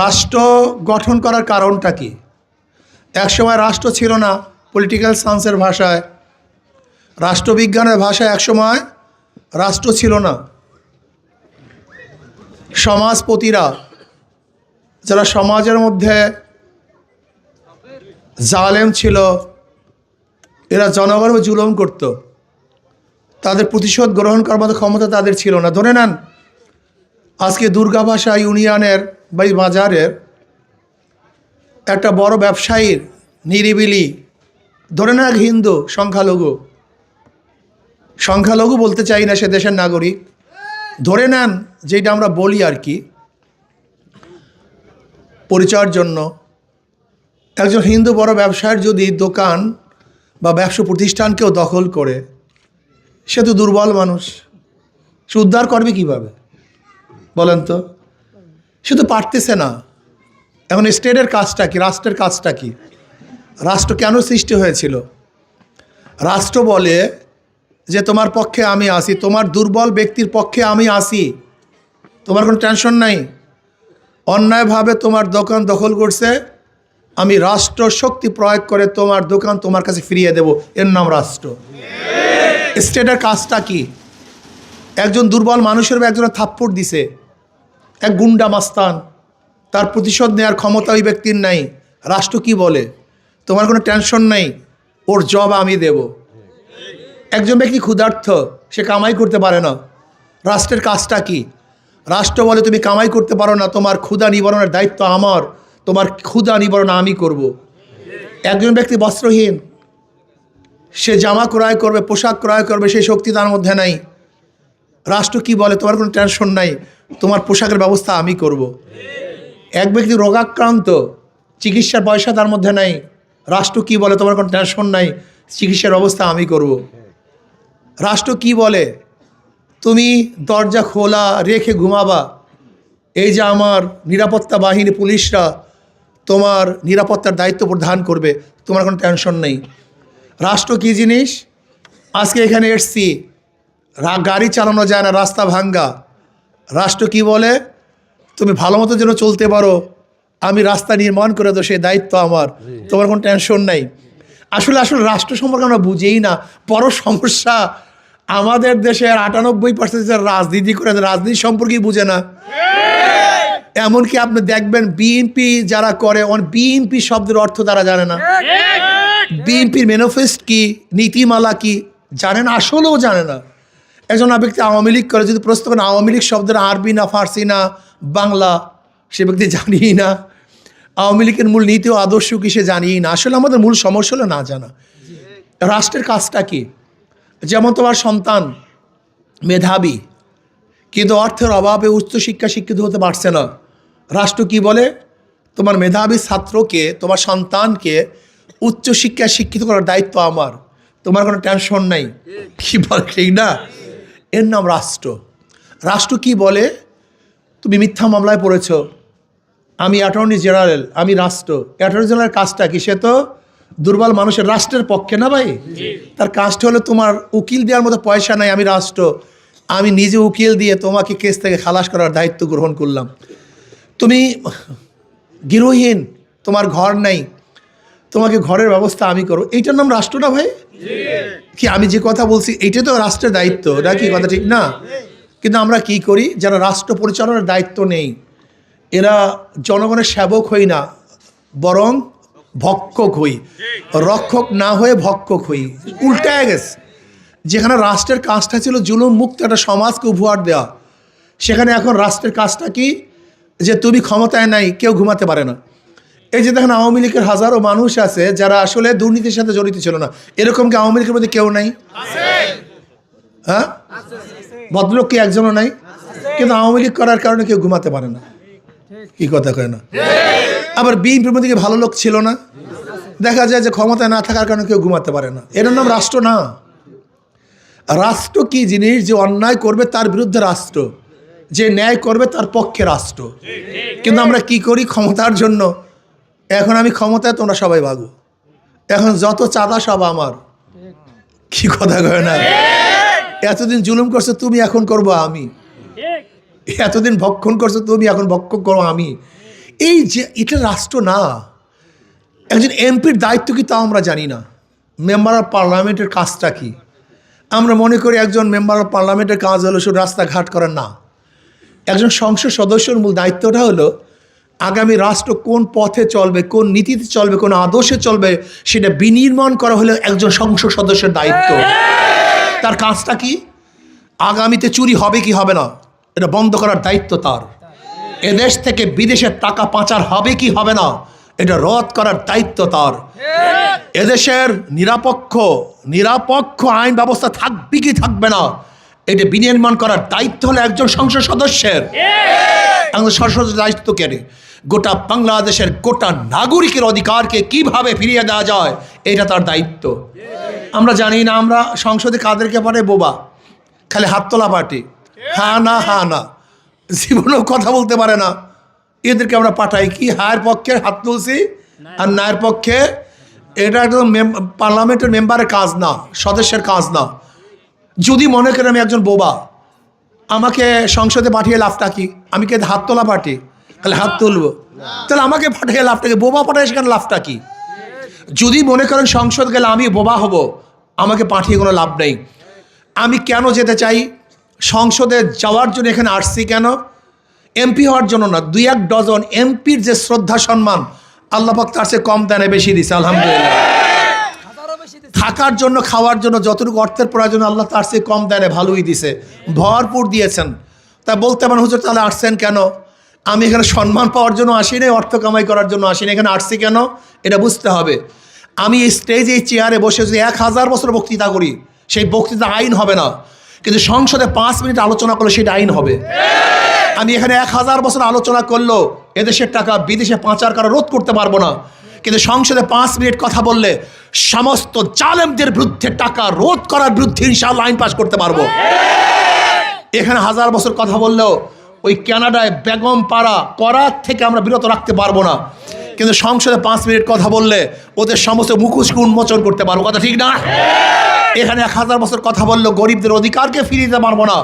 রাষ্ট্র গঠন করার কারণটা কি? একসময় রাষ্ট্র ছিল না পলিটিক্যাল সায়েন্সের ভাষায়। রাষ্ট্রবিজ্ঞানের ভাষায় একসময় রাষ্ট্র ছিল না। সমাজপতিরা, যারা সমাজের মধ্যে জালেম ছিল, এরা জনগণ জুলম করত। তাদের প্রতিশোধ গ্রহণ করার মতো ক্ষমতা তাদের ছিল না। ধরে নেন আজকে দুর্গাভাষা ইউনিয়নের বা বাজারের একটা বড় ব্যবসায়ীর নিরিবিলি, ধরে নেন এক হিন্দু সংখ্যালঘু। সংখ্যালঘু বলতে চাই না সে দেশের নাগরিক। ধরে নেন যেটা আমরা বলি আর কি, পরিচয়ের জন্য। একজন হিন্দু বড় ব্যবসায়ীর যদি দোকান বা ব্যবসা প্রতিষ্ঠানকেও দখল করে, সে তো দুর্বল মানুষ। সে উদ্ধার করবে কীভাবে? বলেন তো। সে তো পারতেছে না। এখন স্টেটের কাজটা কি, রাষ্ট্রের কাজটা কি? রাষ্ট্র কেন সৃষ্টি হয়েছিল? রাষ্ট্র বলে যে তোমার পক্ষে আমি আসি তোমার দুর্বল ব্যক্তির পক্ষে আমি আসি তোমার কোনো টেনশন নাই? অন্যায়ভাবে তোমার দোকান দখল করছে। আমি রাষ্ট্র শক্তি প্রয়োগ করে তোমার দোকান তোমার কাছে ফিরিয়ে দেব। এর নাম রাষ্ট্র। স্টেটের কাজটা কি? একজন দুর্বল মানুষের একজনের থাপ্পড় দিছে। এক গুন্ডা মাস্তান, তার প্রতিশোধ নেওয়ার ক্ষমতা ওই ব্যক্তির নাই। রাষ্ট্র কি বলে? তোমার কোনো টেনশন নাই? ওর জব আমি দেব। একজন ব্যক্তি ক্ষুধার্থ সে কামাই করতে পারে না। রাষ্ট্রের কাজটা কি? রাষ্ট্র বলে তুমি কামাই করতে পারো না, তোমার ক্ষুধা নিবারণের দায়িত্ব আমার। তোমার ক্ষুধা নিবারণ আমি করব। একজন ব্যক্তি বস্ত্রহীন, সে জামা ক্রয় করবে, পোশাক ক্রয় করবে, সেই শক্তি তার মধ্যে নাই। রাষ্ট্র কি বলে, তোমার কোনো টেনশন নাই, তোমার পোশাকের ব্যবস্থা আমি করব। এক ব্যক্তি রোগাক্রান্ত, চিকিৎসার পয়সা তার মধ্যে নাই, রাষ্ট্র কি বলে, তোমার কোনো টেনশন নাই, চিকিৎসার ব্যবস্থা আমি করব। রাষ্ট্র কি বলে, তুমি দরজা খোলা রেখে ঘুমাবা, এই যে আমার নিরাপত্তা বাহিনী পুলিশরা তোমার নিরাপত্তার দায়িত্ব প্রদান করবে, তোমার কোনো টেনশন নেই রাষ্ট্র কী জিনিস আজকে এখানে এসছি গাড়ি চালানো যায় না রাস্তা ভাঙ্গা। রাষ্ট্র কি বলে? তুমি ভালো মতো যেন চলতে পারো আমি রাস্তা নির্মাণ করে দেবো সেই দায়িত্ব আমার। তোমার কোনো টেনশন নাই। আসলে আসলে রাষ্ট্র সম্পর্কে আমরা বুঝেই না। বড় সমস্যা আমাদের দেশের আটানব্বই পার্সেন্ট রাজনীতি করে রাজনীতি সম্পর্কেই বুঝে না। এমনকি আপনি দেখবেন বিএনপি যারা করে অন বিএনপি শব্দের অর্থ তারা জানে না। বিএনপির ম্যানিফেস্ট কি নীতিমালা কি জানে না আসলেও জানে না। একজন ব্যক্তি আওয়ামী লীগ করে, যদি প্রশ্ন করেন আওয়ামী লীগ শব্দের আরবি না ফার্সি না বাংলা, সে ব্যক্তি জানিই না। আওয়ামী লীগের মূল নীতি ও আদর্শ কি সে জানিই না। আসলে আমাদের মূল সমস্যা হলো না জানা। রাষ্ট্রের কাজটা কি? যেমন তোমার সন্তান, মেধাবী, কিন্তু অর্থের অভাবে উচ্চশিক্ষা শিক্ষিত হতে পারছে না। রাষ্ট্র কি বলে? তোমার মেধাবী ছাত্রকে, তোমার সন্তানকে উচ্চশিক্ষা শিক্ষিত করার দায়িত্ব আমার। তোমার কোনো টেনশন নাই। কি বলে, ঠিক না? এর নাম রাষ্ট্র। রাষ্ট্র কি বলে? তুমি মিথ্যা মামলায় পড়েছ। আমি অ্যাটর্নি জেনারেল আমি রাষ্ট্র। অ্যাটর্নি জেনারেল কাজটা কি? সে তো দুর্বল মানুষের রাষ্ট্রের পক্ষে না ভাই? তার কাজটা হলো তোমার উকিল দেওয়ার মতো পয়সা নাই আমি রাষ্ট্র। আমি নিজে উকিল দিয়ে তোমাকে কেস থেকে খালাস করার দায়িত্ব গ্রহণ করলাম। তুমি গৃহহীন তোমার ঘর নাই। তোমাকে ঘরের ব্যবস্থা আমি করো এইটার নাম রাষ্ট্র না ভাই? কি আমি যে কথা বলছি এটা তো রাষ্ট্রের দায়িত্ব নাকি কথা ঠিক? না। কিন্তু আমরা কি করি? যারা রাষ্ট্র পরিচালনার দায়িত্ব নেই, এরা জনগণের সেবক হই না, বরং ভক্ষক হই। রক্ষক না হয়ে ভক্ষক হই। উল্টায় গেছে। যেখানে রাষ্ট্রের কাজটা ছিল জুলুম মুক্ত একটা সমাজকে উপহার দেওয়া, সেখানে এখন রাষ্ট্রের কাজটা কি? যে তুমি ক্ষমতায় নাই, কেউ ঘুমাতে পারে না। এই যে দেখেন আওয়ামী লীগের হাজারো মানুষ আছে যারা আসলে দুর্নীতির সাথে জড়িত ছিল না। এরকম কি আওয়ামী লীগের মধ্যে কেউ নাই? হ্যাঁ? ভদ্রলোক কি একজনও নাই? কিন্তু আওয়ামী লীগ করার কারণে কেউ ঘুমাতে পারে না। কি কথা কয় না? আবার বিএনপির মধ্যে কি ভালো লোক ছিল না? দেখা যায় যে ক্ষমতায় না থাকার কারণে কেউ ঘুমাতে পারে না। এটার নাম রাষ্ট্র না। রাষ্ট্র কি জিনিস যে অন্যায় করবে তার বিরুদ্ধে রাষ্ট্র? যে ন্যায় করবে তার পক্ষে রাষ্ট্র। কিন্তু আমরা কি করি ক্ষমতার জন্য? এখন আমি ক্ষমতায়, তোমরা সবাই ভাগো এখন যত চাঁদা সব আমার। কি কথা কয় না? এতদিন জুলুম করছ, তুমি এখন করব আমি। এতদিন ভক্ষণ করছ, তুমি এখন ভক্ষণ করো আমি। এই যে, এটা রাষ্ট্র না। একজন এমপির দায়িত্ব কি তাও আমরা জানি না। মেম্বার অফ পার্লামেন্টের কাজটা কি? আমরা মনে করি একজন মেম্বার অফ পার্লামেন্টের কাজ হলো শুধু রাস্তাঘাট করার না। একজন সংসদ সদস্যর মূল দায়িত্বটা হলো আগামী রাষ্ট্র কোন পথে চলবে, কোন নীতিতে চলবে, কোন আদর্শে চলবে, সেটা বিনির্মাণ করা হলো একজন সংসদ সদস্যের দায়িত্ব। তার কাজটা কি? আগামীতে চুরি হবে কি হবে না? এটা বন্ধ করার দায়িত্ব তার। এদেশ থেকে বিদেশের টাকা পাচার হবে কি হবে না? এটা রদ করার দায়িত্ব তার। এদেশের নিরাপক্ষ নিরাপক্ষ আইন ব্যবস্থা থাকবে কি থাকবে না? এটা বিনির্মাণ করার দায়িত্ব হলো একজন সংসদ সদস্যের। একজন সংসদ দায়িত্ব কেন গোটা বাংলাদেশের গোটা নাগরিকের অধিকারকে কীভাবে ফিরিয়ে দেওয়া যায়, এটা তার দায়িত্ব। আমরা জানি না, আমরা সংসদে কাদেরকে পারে বোবা। খালি হাত তোলা পার্টি। হ্যাঁ না হ্যাঁ না। জীবনেও কথা বলতে পারে না। এদেরকে আমরা পাঠাই কি? হায়ের পক্ষে হাত তুলছি? আর নায়ের পক্ষে? এটা একদম পার্লামেন্টের মেম্বারের কাজ না, সদস্যের কাজ না। যদি মনে করেন আমি একজন বোবা, আমাকে সংসদে পাঠিয়ে লাভটা কি? আমি কি হাত তোলা পার্টি? তাহলে হাত তুলবো। তাহলে আমাকে পাঠিয়ে লাভটা কি বোবা পাঠিয়ে সেখানে লাভটা কি? যদি মনে করেন সংসদ গেলে আমি বোবা হব আমাকে পাঠিয়ে কোনো লাভ নেই। আমি কেন যেতে চাই? সংসদে যাওয়ার জন্য এখানে আসছি কেন? এমপি হওয়ার জন্য না দুই এক ডজন এমপির যে শ্রদ্ধা সম্মান আল্লাপাক তার চেয়ে কম দানে বেশি দিছে আলহামদুলিল্লাহ। থাকার জন্য খাওয়ার জন্য যতটুকু অর্থের প্রয়োজন আল্লাহ তার চেয়ে কম দেয় ভালোই দিছে। ভরপুর দিয়েছেন। তা বলতে পারেন, হুজুর, তাহলে আসছেন কেন? আমি এখানে সম্মান পাওয়ার জন্য আসিনি, অর্থ কামাই করার জন্য আসিনি, এখানে আসছি কেন? এটা বুঝতে হবে। আমি এই স্টেজে এই চেয়ারে বসে যদি এক হাজার বছর বক্তৃতা করি, সেই বক্তৃতা আইন হবে না। কিন্তু সংসদে পাঁচ মিনিট আলোচনা করলে সেটা আইন হবে। আমি এখানে এক হাজার বছর আলোচনা করল, এদেশের টাকা বিদেশে পাচার করা রোধ করতে পারব না। কিন্তু সংসদে পাঁচ মিনিট কথা বললে সমস্ত জালেমদের বিরুদ্ধে টাকা রোধ করার বিরুদ্ধে ইনশাআল্লাহ আইন পাশ করতে পারব। এখানে হাজার বছর কথা বললেও ওই কানাডায় বেগম পাড়া করার থেকে আমরা বিরত রাখতে পারব না। কিন্তু সংসদে পাঁচ মিনিট কথা বললে ওদের সমস্ত মুখোশকে উন্মোচন করতে পারব। কথা ঠিক না? এখানে এক হাজার বছর কথা বললেও গরিবদের অধিকারকে ফিরিয়ে দিতে পারব না।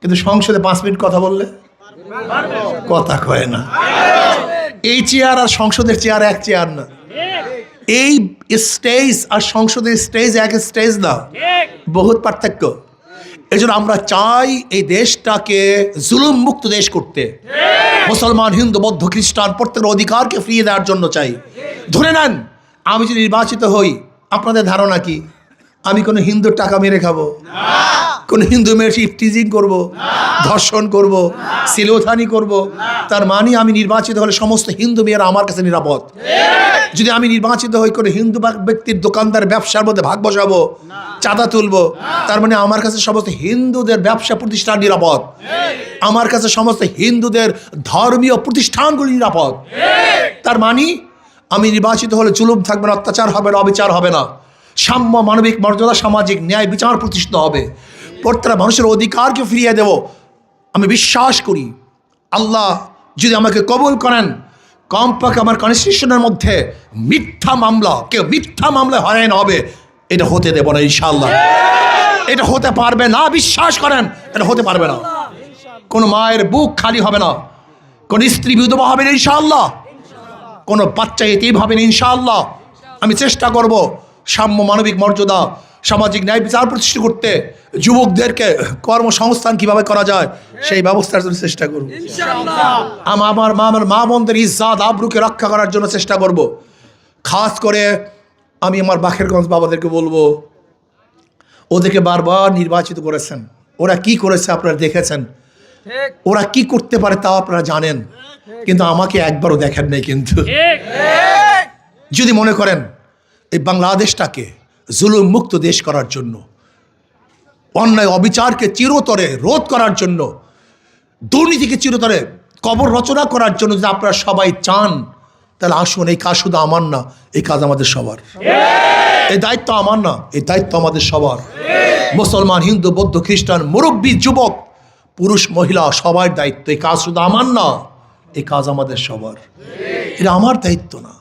কিন্তু সংসদে পাঁচ মিনিট কথা বললে কথা কয় না। এই চেয়ার আর সংসদের চেয়ার এক চেয়ার না। এই স্টেজ আর সংসদের স্টেজ এক স্টেজ না। বহুত পার্থক্য। এই আমরা চাই এই দেশটাকে জুলুম মুক্ত দেশ করতে। মুসলমান, হিন্দু, বৌদ্ধ, খ্রিস্টান প্রত্যেকের অধিকারকে ফিরিয়ে দেওয়ার জন্য চাই। ধরে নেন, আমি যদি নির্বাচিত হই, আপনাদের ধারণা কি? আমি কোনো হিন্দুর টাকা মেরে খাব? কোন হিন্দু মেয়ের টিজিং করব, ধর্ষণ করব, সিলোথানি করব, তার মানে আমি নির্বাচিত হলে সমস্ত হিন্দু মেয়েরা আমার কাছে নিরাপদ। যদি আমি নির্বাচিত হই কোনো হিন্দু ব্যক্তির দোকানদার ব্যবসার মধ্যে ভাগ বসাবো, চাঁদা তুলবো, তার মানে আমার কাছে সমস্ত হিন্দুদের ব্যবসা প্রতিষ্ঠান নিরাপদ। আমার কাছে সমস্ত হিন্দুদের ধর্মীয় প্রতিষ্ঠানগুলি নিরাপদ। তার মানে আমি নির্বাচিত হলে জুলুম থাকবে না, অত্যাচার হবে না, অবিচার হবে না। সাম্য মানবিক মর্যাদা, সামাজিক ন্যায় বিচার প্রতিষ্ঠিত হবে। প্রত্যেকটা মানুষের অধিকারকে ফিরিয়ে দেব। আমি বিশ্বাস করি, আল্লাহ যদি আমাকে কবুল করেন, কমপক্ষে আমার কনস্টিটিউশনের মধ্যে মিথ্যা মামলা, কেউ মিথ্যা মামলায় হয়রান হবে, এটা হতে দেব না ইনশাল্লাহ এটা হতে পারবে না, বিশ্বাস করেন, এটা হতে পারবে না। কোনো মায়ের বুক খালি হবে না, কোন স্ত্রী বিধবা হবে না ইনশাল্লাহ কোনো বাচ্চা এতেই হবে না ইনশাআল্লাহ। আমি চেষ্টা করব সাম্য মানবিক মর্যাদা সামাজিক ন্যায় বিচার প্রতিষ্ঠা করতে যুবকদেরকে কর্মসংস্থান কীভাবে করা যায় সেই ব্যবস্থার জন্য চেষ্টা করব। আম- আমার মা আমার মা বোনদের ইজ্জাত আবরুকে রক্ষা করার জন্য চেষ্টা করব। খাস করে আমি আমার বাখেরগঞ্জ বাবাদেরকে বলব ওদেরকে বারবার নির্বাচিত করেছেন। ওরা কি করেছে আপনারা দেখেছেন? ওরা কি করতে পারে তাও আপনারা জানেন কিন্তু আমাকে একবারও দেখেন নাই কিন্তু। যদি মনে করেন এই বাংলাদেশটাকে জুলুম মুক্ত দেশ করার জন্য, অন্যায় অবিচারকে চিরতরে রোধ করার জন্য, দুর্নীতিকে চিরতরে কবর রচনা করার জন্য যদি আপনারা সবাই চান, তাহলে আসুন, এই কাজ শুধু আমার না, এই কাজ আমাদের সবার। এই দায়িত্ব আমার না, এই দায়িত্ব আমাদের সবার। মুসলমান, হিন্দু, বৌদ্ধ, খ্রিস্টান, মুরব্বী, যুবক, পুরুষ, মহিলা, সবার দায়িত্ব, এই কাজ শুধু আমার না, এই কাজ আমাদের সবার। এটা আমার দায়িত্ব না।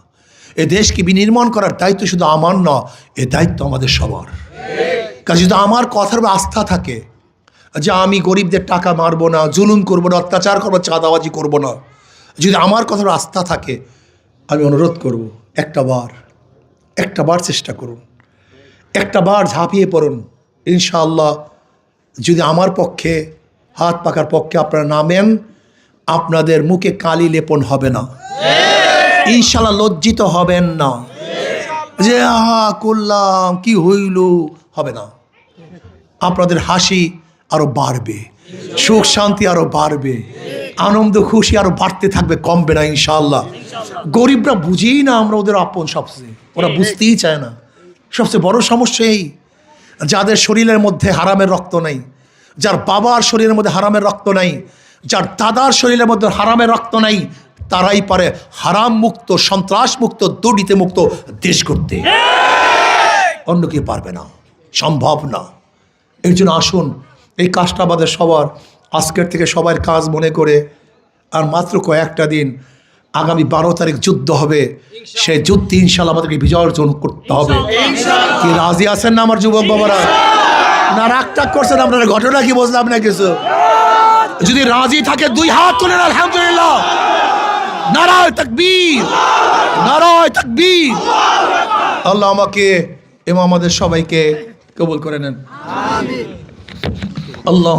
এ দেশকে বিনির্মাণ করার দায়িত্ব শুধু আমার না, এ দায়িত্ব আমাদের সবার। কাজে যদি আমার কথার আস্থা থাকে, যে আমি গরিবদের টাকা মারবো না, জুলুম করব না, অত্যাচার করব, চাঁদাবাজি করব না, যদি আমার কথার আস্থা থাকে, আমি অনুরোধ করব, একটা বার একটা বার চেষ্টা করুন। একটা বার ঝাঁপিয়ে পড়ুন। ইনশাআল্লাহ, যদি আমার পক্ষে, হাত পাকার পক্ষে আপনারা নামেন, আপনাদের মুখে কালি লেপন হবে না। ইনশাল্লাহ লজ্জিত হবেন না। যে আহা করলাম কি হইল? হবে না। আপনাদের হাসি আরও বাড়বে সুখ শান্তি আরও বাড়বে আনন্দ খুশি আরও বাড়তে থাকবে কমবে না ইনশাল্লাহ গরিবরা বুঝেই না আমরা ওদের আপন সবচেয়ে। ওরা বুঝতেই চায় না। সবচেয়ে বড় সমস্যা এই যাদের শরীরের মধ্যে হারামের রক্ত নেই যার বাবার শরীরের মধ্যে হারামের রক্ত নাই যার দাদার শরীরের মধ্যে হারামের রক্ত নাই তারাই পারে হারাম মুক্ত সন্ত্রাস মুক্ত দুর্নীতি মুক্ত দেশ করতে অন্য কেউ পারবে না। সম্ভব না। এর জন্য আসুন এই কাজটা আমাদের সবার আজকের থেকে সবার কাজ মনে করে আর মাত্র কয়েকটা দিন আগামী বারো তারিখ যুদ্ধ হবে। সেই যুদ্ধে ইনশাল্লাহ আমাদেরকে বিজয় অর্জন করতে হবে। কি রাজি আছেন না আমার যুবক বাবারা? না রাগ টাগ করছেন আপনারা ঘটনা কি বুঝলাম না কিছু? যদি রাজি থাকে দুই হাত তুলেন আলহামদুলিল্লাহ। নারায় তাকবীর নারায় তাকবীর। আল্লাহ আমাকে এবং আমাদের সবাইকে কবুল করে নেন। আল্লাহ।